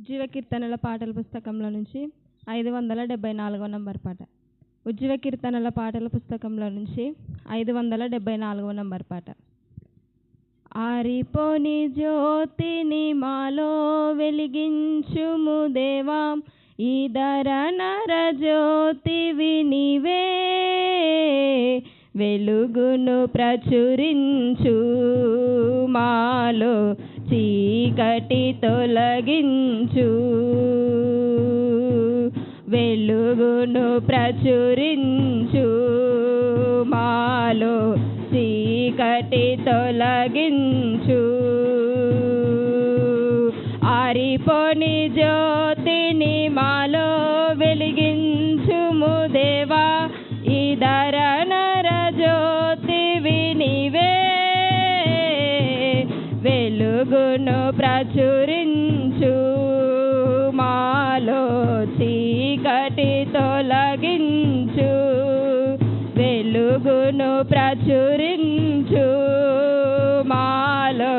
ఉజ్జీవ కీర్తనల పాటల పుస్తకంలో నుంచి ఐదు వందల డెబ్బై నాలుగో నంబర్ పాట. ఉజ్జీవ కీర్తనల పాటల పుస్తకంలో నుంచి ఐదు వందల డెబ్బై నాలుగో నంబర్ పాట. ఆరిపోని జ్యోతిని మాలో వెలిగించుము దేవా ఈ ధర నర జ్యోతి వినివే వెలుగును ప్రచురించు మాలో చీకటి తొలగించు. వెలుగును ప్రచురించు. మాలో చీకటి తొలగించు. ఆరిపోని జో ప్రచురించు మాలో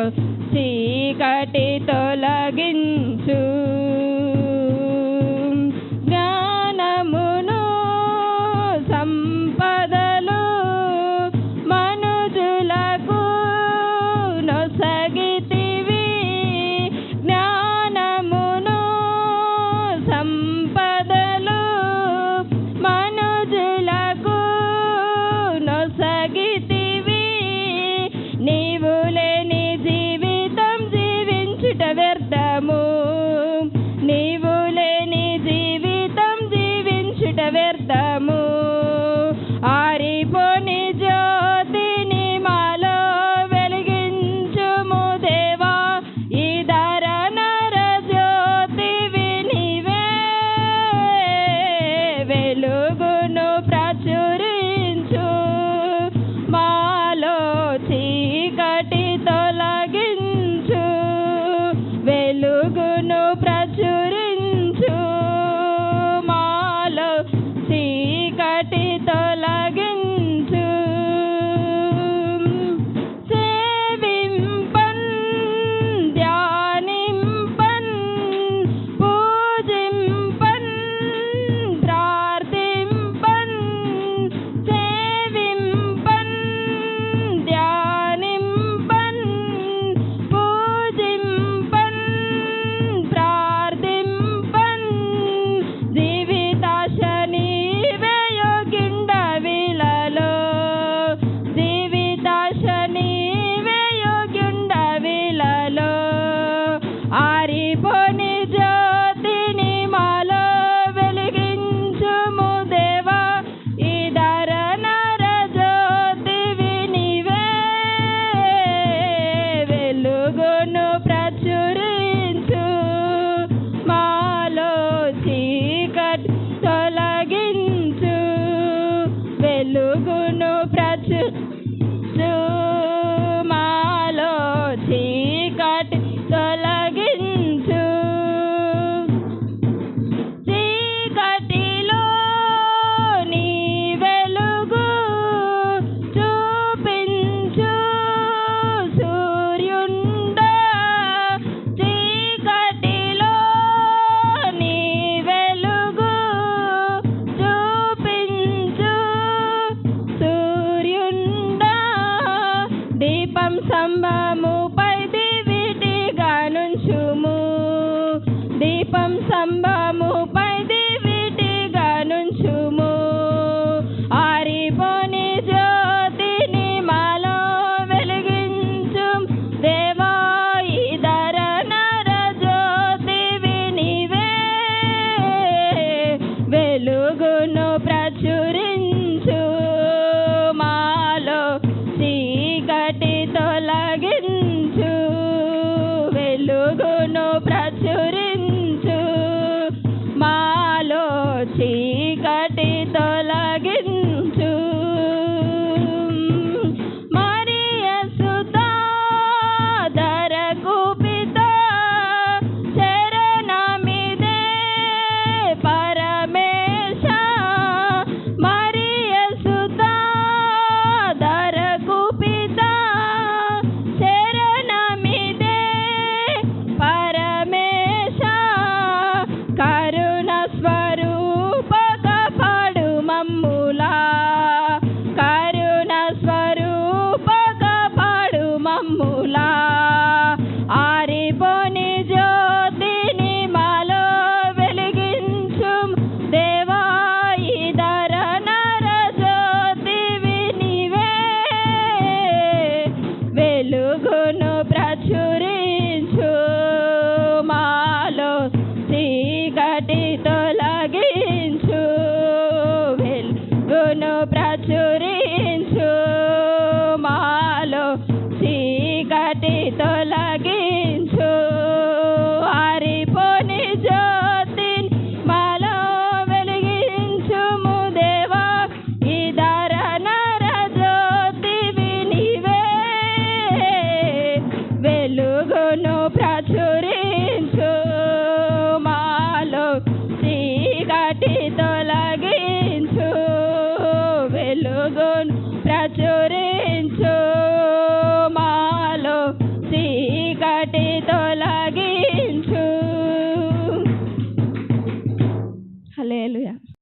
చీకటి తొలగించు చీకటి తెలుగు They thought ಕಚೋರೆ